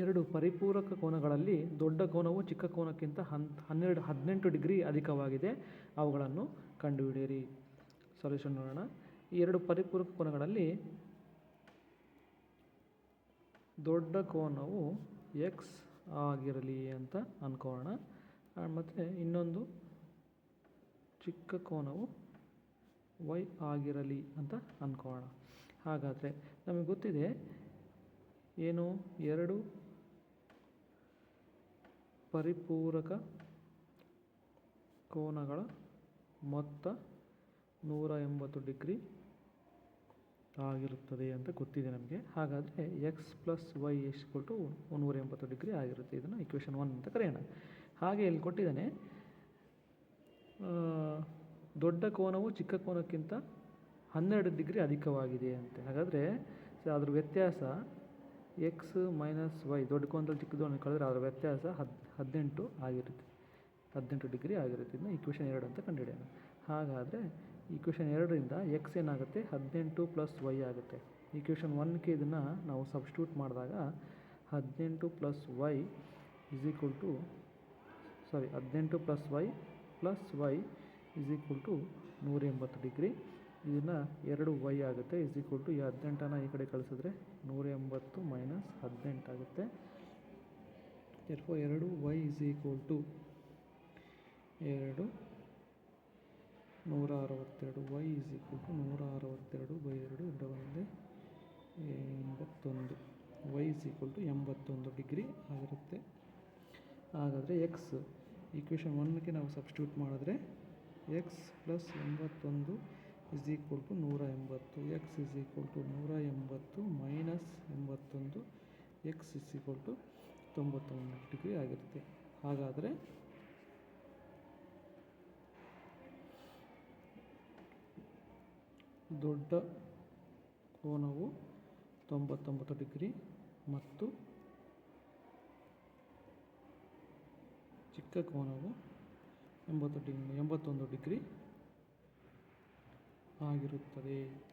ಎರಡು ಪರಿಪೂರಕ ಕೋನಗಳಲ್ಲಿ ದೊಡ್ಡ ಕೋನವು ಚಿಕ್ಕ ಕೋನಕ್ಕಿಂತ ಹನ್, ಹನ್ನೆರಡು, ಹದಿನೆಂಟು ಡಿಗ್ರಿ ಅಧಿಕವಾಗಿದೆ. ಅವುಗಳನ್ನು ಕಂಡುಹಿಡಿಯಿರಿ. ಸೊಲ್ಯೂಷನ್ ನೋಡೋಣ. ಈ ಎರಡು ಪರಿಪೂರಕ ಕೋನಗಳಲ್ಲಿ ದೊಡ್ಡ ಕೋನವು ಎಕ್ಸ್ ಆಗಿರಲಿ ಅಂತ ಅಂದ್ಕೊಳ್ಳೋಣ ಮತ್ತು ಇನ್ನೊಂದು ಚಿಕ್ಕ ಕೋನವು ವೈ ಆಗಿರಲಿ ಅಂತ ಅನ್ಕೋಣ. ಹಾಗಾದರೆ ನಮಗೆ ಗೊತ್ತಿದೆ, ಏನು? ಎರಡು ಪರಿಪೂರಕ ಕೋನಗಳ ಮೊತ್ತ ನೂರ ಎಂಬತ್ತು ಡಿಗ್ರಿ ಆಗಿರುತ್ತದೆ ಅಂತ ಗೊತ್ತಿದೆ ನಮಗೆ. ಹಾಗಾದರೆ X plus Y is equal to ಎಂಬತ್ತು ಡಿಗ್ರಿ ಆಗಿರುತ್ತೆ. ಇದನ್ನು ಇಕ್ವೇಷನ್ ಒನ್ ಅಂತ ಕರೆಯೋಣ. ಹಾಗೆ ಇಲ್ಲಿ ಕೊಟ್ಟಿದ್ದಾನೆ ದೊಡ್ಡ ಕೋನವು ಚಿಕ್ಕ ಕೋನಕ್ಕಿಂತ ಹನ್ನೆರಡು ಡಿಗ್ರಿ ಅಧಿಕವಾಗಿದೆ ಅಂತೆ. ಹಾಗಾದರೆ ಅದ್ರ ವ್ಯತ್ಯಾಸ ಎಕ್ಸ್ ಮೈನಸ್ ವೈ ದೊಡ್ಡ ಕೋನದಲ್ಲಿ ಚಿಕ್ಕದು ಕಳೆದ್ರೆ ಅದರ ವ್ಯತ್ಯಾಸ ಹದ್, ಹದಿನೆಂಟು ಆಗಿರುತ್ತೆ. ಹದಿನೆಂಟು ಡಿಗ್ರಿ ಆಗಿರುತ್ತೆ. ಇದನ್ನ ಇಕ್ವೇಷನ್ ಎರಡು ಅಂತ ಕಂಡುಹಿಡಿಯೋಣ. ಹಾಗಾದರೆ ಇಕ್ವೇಷನ್ ಎರಡರಿಂದ ಎಕ್ಸ್ ಏನಾಗುತ್ತೆ? ಹದಿನೆಂಟು ಪ್ಲಸ್ ವೈ ಆಗುತ್ತೆ. ಈಕ್ವೇಷನ್ ಒನ್ಗೆ ಇದನ್ನು ನಾವು ಸಬ್ಸ್ಟ್ಯೂಟ್ ಮಾಡಿದಾಗ ಹದಿನೆಂಟು plus Y is equal to sorry ಹದಿನೆಂಟು plus Y plus Y is equal to ನೂರ ಎಂಬತ್ತು ಡಿಗ್ರಿ. ಇದನ್ನು ಎರಡು ವೈ ಆಗುತ್ತೆ ಇಸ್ ಈಕ್ವಲ್ ಟು ಈ ಹದಿನೆಂಟನ್ನು ಈ ಕಡೆ ಕಳಿಸಿದ್ರೆ ನೂರ ಎಂಬತ್ತು ಮೈನಸ್ ಹದಿನೆಂಟು ಆಗುತ್ತೆ. ಎರ್ಫೋ ಎರಡು ವೈ ಇಸ್ ಈಕ್ವಲ್ ಟು ಎರಡು ನೂರ ಅರವತ್ತೆರಡು ವೈ ಇಸ್ ಈಕ್ವಲ್ ಟು ನೂರ ಅರವತ್ತೆರಡು ಬೈ ಎರಡು ಎರಡು ಒಂದೇ ಎಂಬತ್ತೊಂದು. ವೈ ಇಸ್ ಈಕ್ವಲ್ ಟು ಎಂಬತ್ತೊಂದು ಡಿಗ್ರಿ ಆಗಿರುತ್ತೆ. ಹಾಗಾದರೆ ಎಕ್ಸ್ ಈಕ್ವೇಷನ್ ಒನ್ಗೆ ನಾವು ಸಬ್ಸ್ಟ್ಯೂಟ್ ಮಾಡಿದ್ರೆ ಎಕ್ಸ್ ಪ್ಲಸ್ ಎಂಬತ್ತೊಂದು ಇಸ್ ಈಕ್ವಲ್ ಟು ನೂರ ಎಂಬತ್ತು ಎಕ್ಸ್ ಇಸ್ ಈಕ್ವಲ್ ಟು ನೂರ ಎಂಬತ್ತು ಮೈನಸ್ ಎಂಬತ್ತೊಂದು ಎಕ್ಸ್ ಇಸ್ ಈಕ್ವಲ್ ಟು ತೊಂಬತ್ತೊಂದು ಡಿಗ್ರಿ ಆಗಿರುತ್ತೆ. ಹಾಗಾದರೆ ದೊಡ್ಡ ಕೋನವು ತೊಂಬತ್ತೊಂಬತ್ತು ಡಿಗ್ರಿ ಮತ್ತು ಚಿಕ್ಕ ಕೋನವು ಎಂಬತ್ತು ಡಿಗ್ರಿ, ಎಂಬತ್ತೊಂದು ಡಿಗ್ರಿ ಆಗಿರುತ್ತದೆ.